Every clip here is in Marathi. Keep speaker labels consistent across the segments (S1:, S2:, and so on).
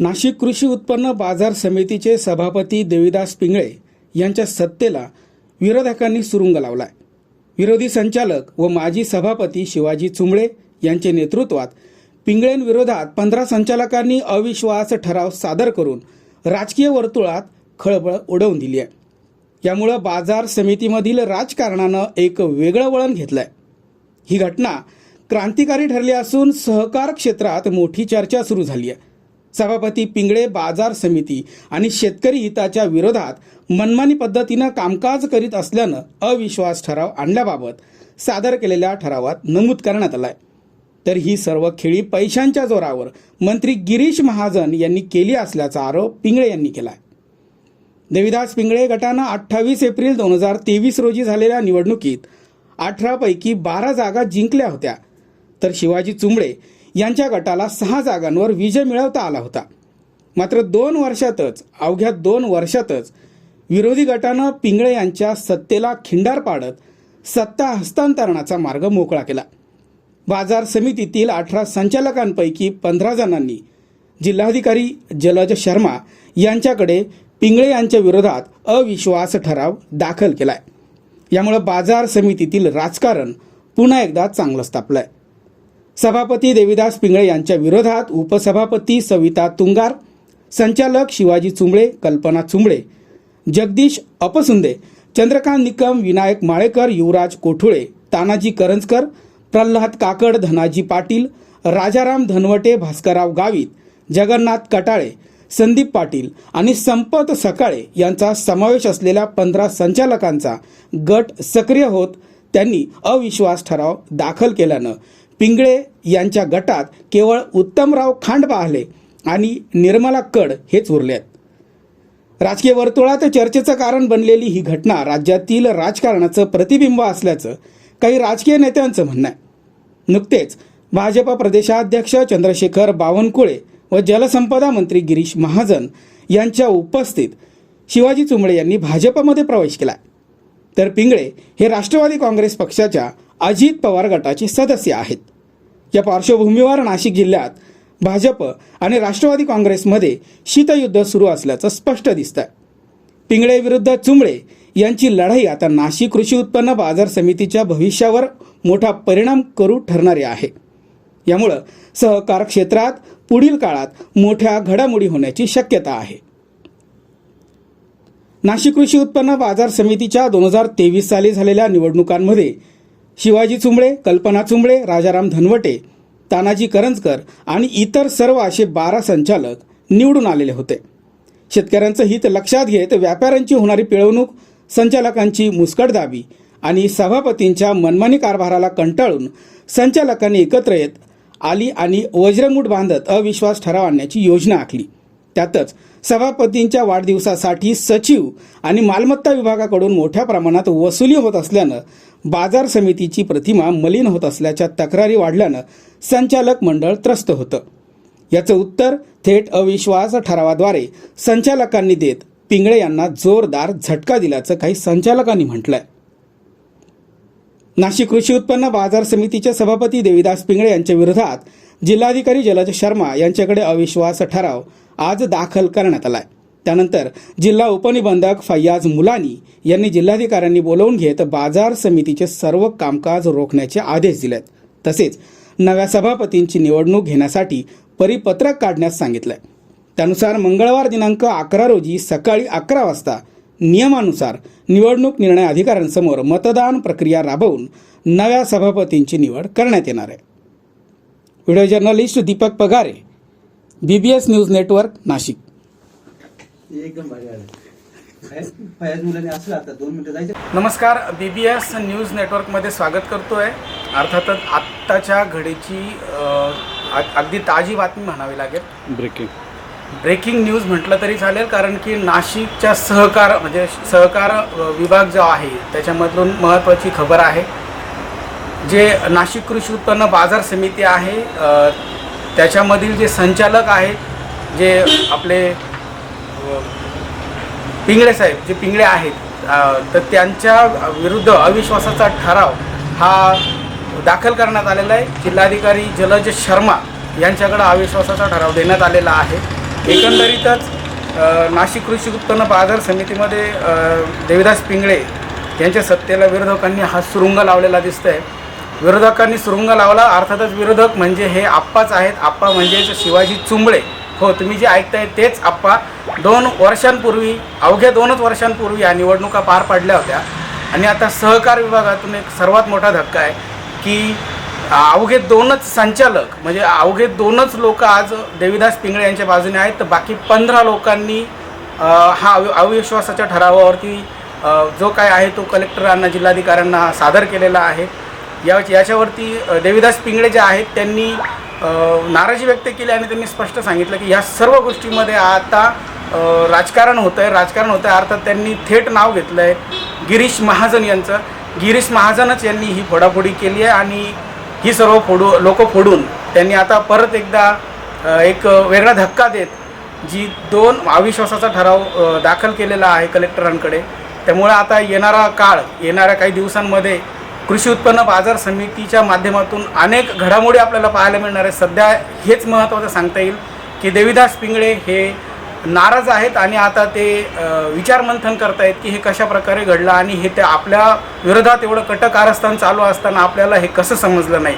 S1: नाशिक कृषी उत्पन्न बाजार समितीचे सभापती देविदास पिंगळे यांच्या सत्तेला विरोधकांनी सुरुंग लावलाय. विरोधी संचालक व माजी सभापती शिवाजी चुंबळे यांच्या नेतृत्वात पिंगळेंविरोधात पंधरा संचालकांनी अविश्वास ठराव सादर करून राजकीय वर्तुळात खळबळ उडवून दिली आहे. यामुळं बाजार समितीमधील राजकारणानं एक वेगळं वळण घेतलंय. ही घटना क्रांतिकारी ठरली असून सहकार क्षेत्रात मोठी चर्चा सुरू झाली आहे. सभापती पिंगळे बाजार समिती आणि शेतकरी हिताच्या विरोधात मनमानी पद्धतीनं कामकाज करीत असल्यानं अविश्वास ठराव आणल्याबाबत सादर केलेल्या ठरावात नमूद करण्यात आलाय. तर ही सर्व खेळी पैशांच्या जोरावर मंत्री गिरीश महाजन यांनी केली असल्याचा आरोप पिंगळे यांनी केलाय. देविदास पिंगळे गटानं अठ्ठावीस एप्रिल दोन हजार तेवीस रोजी झालेल्या निवडणुकीत अठरापैकी बारा जागा जिंकल्या होत्या. तर शिवाजी चुंबळे यांच्या गटाला सहा जागांवर विजय मिळवता आला होता. मात्र दोन वर्षातच अवघ्या दोन वर्षातच विरोधी गटानं पिंगळे यांच्या सत्तेला खिंडार पाडत सत्ता हस्तांतरणाचा मार्ग मोकळा केला. बाजार समितीतील अठरा संचालकांपैकी पंधरा जणांनी जिल्हाधिकारी जलज शर्मा यांच्याकडे पिंगळे यांच्या विरोधात अविश्वास ठराव दाखल केलाय. यामुळे बाजार समितीतील राजकारण पुन्हा एकदा चांगलं तापलंय सभापती देविदास पिंगळे यांच्या विरोधात उपसभापती सविता तुंगार संचालक शिवाजी चुंबळे कल्पना चुंबळे जगदीश अपसुंदे चंद्रकांत निकम विनायक माळेकर युवराज कोठुळे तानाजी करंजकर प्रल्हाद काकड धनाजी पाटील राजाराम धनवटे भास्करराव गावित जगन्नाथ कटाळे संदीप पाटील आणि संपत सकाळे यांचा समावेश असलेल्या पंधरा संचालकांचा गट सक्रिय होत त्यांनी अविश्वास ठराव दाखल केल्यानं पिंगळे यांच्या गटात केवळ उत्तमराव खांडपाहले आणि निर्मला कड हेच उरले आहेत राजकीय वर्तुळात चर्चेचं कारण बनलेली ही घटना राज्यातील राजकारणाचं प्रतिबिंब असल्याचं काही राजकीय नेत्यांचं म्हणणं आहे. नुकतेच भाजप प्रदेशाध्यक्ष चंद्रशेखर बावनकुळे व जलसंपदा मंत्री गिरीश महाजन यांच्या उपस्थित शिवाजी चुंबळे यांनी भाजपमध्ये प्रवेश केला. तर पिंगळे हे राष्ट्रवादी काँग्रेस पक्षाच्या अजित पवार गटाचे सदस्य आहेत. या पार्श्वभूमीवर नाशिक जिल्ह्यात भाजप आणि राष्ट्रवादी काँग्रेसमध्ये शीतयुद्ध सुरू असल्याचं स्पष्ट दिसतंय. पिंगळे विरुद्ध चुंबळे यांची लढाई आता नाशिक कृषी उत्पन्न बाजार समितीच्या भविष्यावर मोठा परिणाम करू ठरणारी आहे. यामुळं सहकार क्षेत्रात पुढील काळात मोठ्या घडामोडी होण्याची शक्यता आहे. नाशिक कृषी उत्पन्न बाजार समितीच्या दोन हजार तेवीस साली झालेल्या निवडणुकांमध्ये शिवाजी चुंबळे कल्पना चुंबळे राजाराम धनवटे तानाजी करंजकर आणि इतर सर्व असे बारा संचालक निवडून आलेले होते. शेतकऱ्यांचं हित लक्षात घेत व्यापाऱ्यांची होणारी पिळवणूक संचालकांची मुस्कटदाबी आणि सभापतींच्या मनमानी कारभाराला कंटाळून संचालकांनी एकत्र येत आली आणि वज्रमूठ बांधत अविश्वास ठराव आणण्याची योजना आखली. त्यातच सभापतींच्या वाढदिवसासाठी सचिव आणि मालमत्ता विभागाकडून मोठ्या प्रमाणात वसुली होत असल्यानं बाजार समितीची प्रतिमा मलिन होत असल्याच्या तक्रारी वाढल्यानं संचालक मंडळ त्रस्त होतं. याचं उत्तर थेट अविश्वास ठरावाद्वारे संचालकांनी देत पिंगळे यांना जोरदार झटका दिल्याचं काही संचालकांनी म्हटलंय. नाशिक कृषी उत्पन्न बाजार समितीचे सभापती देविदास पिंगळे यांच्या विरोधात जिल्हाधिकारी जलज शर्मा यांच्याकडे अविश्वास ठराव आज दाखल करण्यात आलाय. त्यानंतर जिल्हा उपनिबंधक फैयाज मुलानी यांनी जिल्हाधिकाऱ्यांनी बोलवून घेत बाजार समितीचे सर्व कामकाज रोखण्याचे आदेश दिलेत. तसेच नव्या सभापतींची निवडणूक घेण्यासाठी परिपत्रक काढण्यास सांगितलंय. त्यानुसार मंगळवार दिनांक अकरा रोजी सकाळी अकरा वाजता नियमानुसार निवडणूक निर्णय अधिकाऱ्यांसमोर मतदान प्रक्रिया राबवून नव्या सभापतींची निवड करण्यात येणार आहे. Video journalist Deepak Pagare B B S news network Nashik
S2: एकदम
S1: नमस्कार बी बी एस न्यूज नेटवर्कमध्ये स्वागत करतो आहे अर्थातच आत्ताच्या घडीची अ, अगदी ताजी बातमी म्हणावी लागेल.
S3: ब्रेकिंग
S1: ब्रेकिंग न्यूज म्हटलं तरी चालेल कारण की नाशिकच्या सहकार म्हणजे सहकार विभाग जो आहे त्याच्यामधून महत्त्वाची खबर आहे. जे नाशिक कृषी उत्पन्न बाजार समिती आहे त्याच्यामधील जे संचालक आहेत जे आपले पिंगळे साहेब जे पिंगळे आहेत तर त्यांच्या विरुद्ध अविश्वासाचा ठराव हा दाखल करण्यात आलेला आहे. जिल्हाधिकारी जलज शर्मा यांच्याकडे अविश्वासाचा ठराव देण्यात आलेला आहे. एकंदरीतच नाशिक कृषी उत्पन्न बाजार समितीमध्ये देविदास पिंगळे यांच्या सत्तेला विरोधकांनी हा सुरुंग लावलेला दिसतंय. विरोधकांनी सुरुंग लावला. अर्थातच विरोधक म्हणजे हे आप्पाच आहेत. आप्पा म्हणजेच शिवाजी चुंबळे. हो तुम्ही जे ऐकताय तेच आप्पा. दोन वर्षांपूर्वी अवघ्या दोनच वर्षांपूर्वी या निवडणुका पार पाडल्या होत्या. आणि आता सहकार विभागातून एक सर्वात मोठा धक्का आहे की अवघे दोनच संचालक म्हणजे अवघे दोनच लोक आज देविदास पिंगळे यांच्या बाजूने आहेत. तर बाकी पंधरा लोकांनी हा अवि अविश्वासाच्या ठरावावरती जो काय आहे तो कलेक्टरांना जिल्हाधिकाऱ्यांना सादर केलेला आहे. या याच्यावरती देवीदास देविदास पिंगळे जे आहेत त्यांनी नाराजी व्यक्त केली आणि त्यांनी स्पष्ट सांगितलं की ह्या सर्व गोष्टीमध्ये आता राजकारण होतं आहे राजकारण होतं आहे अर्थात त्यांनी थेट नाव घेतलं आहे गिरीश महाजन यांचं. गिरीश महाजनच यांनी ही फोडाफोडी केली आहे आणि ही सर्व फोडू लोक फोडून त्यांनी आता परत एकदा एक वेगळा धक्का देत जी दोन अविश्वासाचा ठराव दाखल केलेला आहे कलेक्टरांकडे. त्यामुळे आता येणारा काळ येणाऱ्या काही दिवसांमध्ये कृषी उत्पन्न बाजार समितीच्या माध्यमातून अनेक घडामोडी आपल्याला पाहायला मिळणार आहे सध्या हेच महत्त्वाचं सांगता येईल की देविदास पिंगळे हे नाराज आहेत आणि आता ते अ, विचारमंथन करतायत की हे कशा प्रकारे घडलं आणि हे ते आपल्या विरोधात एवढं कटक कारस्थान चालू असताना आपल्याला हे कसं समजलं नाही.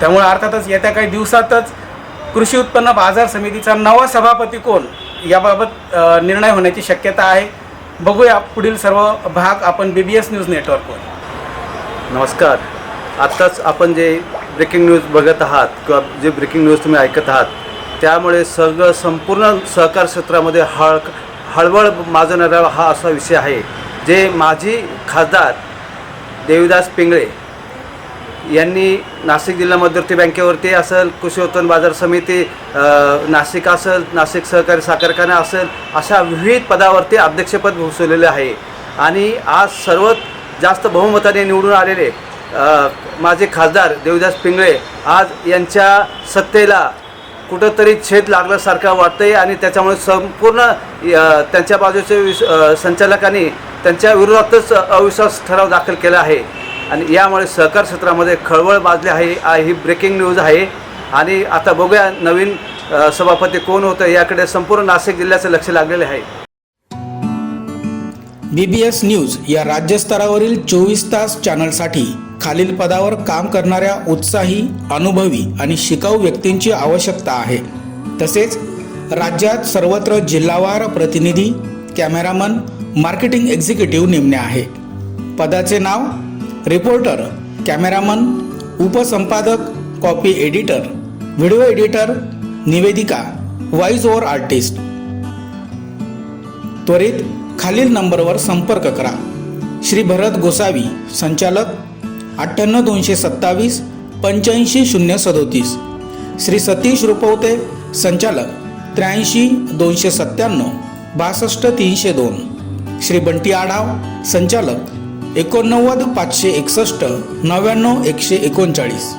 S1: त्यामुळे अर्थातच येत्या काही दिवसातच कृषी उत्पन्न बाजार समितीचा नवा सभापती कोण याबाबत निर्णय होण्याची शक्यता आहे. बघूया पुढील सर्व भाग आपण बी बी एस न्यूज नेटवर्कवर
S3: नमस्कार. आत्ताच आपण जे ब्रेकिंग न्यूज बघत आहात किंवा जे ब्रेकिंग न्यूज तुम्ही ऐकत आहात त्यामुळे सगळं संपूर्ण सहकार क्षेत्रामध्ये हळ हळवळ माजवणारा हा असा विषय आहे जे माजी खासदार देवीदास पिंगळे यांनी नाशिक जिल्हा मध्यवर्ती बँकेवरती असेल कृषी उत्पन्न बाजार समिती नाशिक असेल नाशिक सहकारी साखर कारखाना असेल अशा विविध पदावरती अध्यक्षपद भूषवलेले आहे. आणि आज सर्व जास्त बहुमताने निवडून आलेले माझे खासदार देवदास पिंगळे आज यांच्या सत्तेला कुठंतरी छेद लागल्यासारखा वाटतंय आणि त्याच्यामुळे संपूर्ण त्यांच्या बाजूचे विस संचालकांनी त्यांच्या विरोधातच अविश्वास ठराव दाखल केला आहे. आणि यामुळे सहकार क्षेत्रामध्ये खळबळ माजली आहे ही ब्रेकिंग न्यूज आहे. आणि आता बघूया नवीन सभापती कोण होतं याकडे संपूर्ण नाशिक जिल्ह्याचं लक्ष लागलेले आहे.
S1: बी बी एस न्यूज या राज्यस्तरावरील चोवीस तास चॅनलसाठी खालील पदावर काम करणाऱ्या उत्साही अनुभवी आणि शिकाऊ व्यक्तींची आवश्यकता आहे. तसेच राज्यात सर्वत्र जिल्हावार प्रतिनिधी कॅमेरामन मार्केटिंग एक्झिक्युटिव्ह नेमणे आहे. पदाचे नाव रिपोर्टर कॅमेरामन उपसंपादक कॉपी एडिटर व्हिडिओ एडिटर निवेदिका व्हॉइस ओव्हर आर्टिस्ट. त्वरित खालील नंबरवर संपर्क करा. श्री भरत गोसावी संचालक अठ्ठ्याण्णव दोनशे सत्तावीस पंच्याऐंशी शून्य सदोतीस. श्री सतीश रुपवते संचालक त्र्याऐंशी दोनशे सत्त्याण्णव बासष्ट तीनशे दोन. श्री बंटी आढाव संचालक एकोणनव्वद पाचशे एकसष्ट नव्याण्णव एकशे एकोणचाळीस.